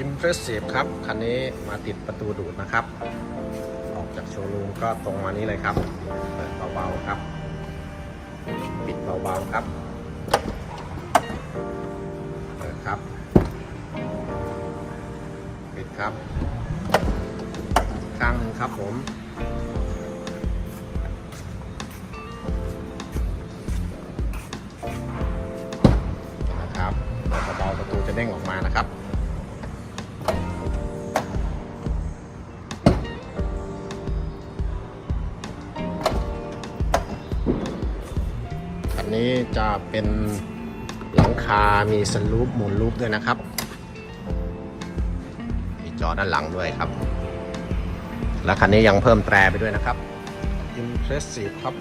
Impressive ครับ คันนี้มาติดประตูดูดนะครับ ออกจากโชว์รูมก็ตรงมานี้เลยครับ เปิดเบาๆครับ ปิดเบาๆครับ เปิดครับ ปิดครับข้างหนึ่งครับผมนะครับเบาๆประตูจะเด้งออกมานะครับ นี้จะเป็นหลังคา มีสลูปหมุนลูปด้วยนะครับ มีจอด้านหลังด้วยครับ และคันนี้ยังเพิ่มแตรไปด้วยนะครับ Impressive ครับ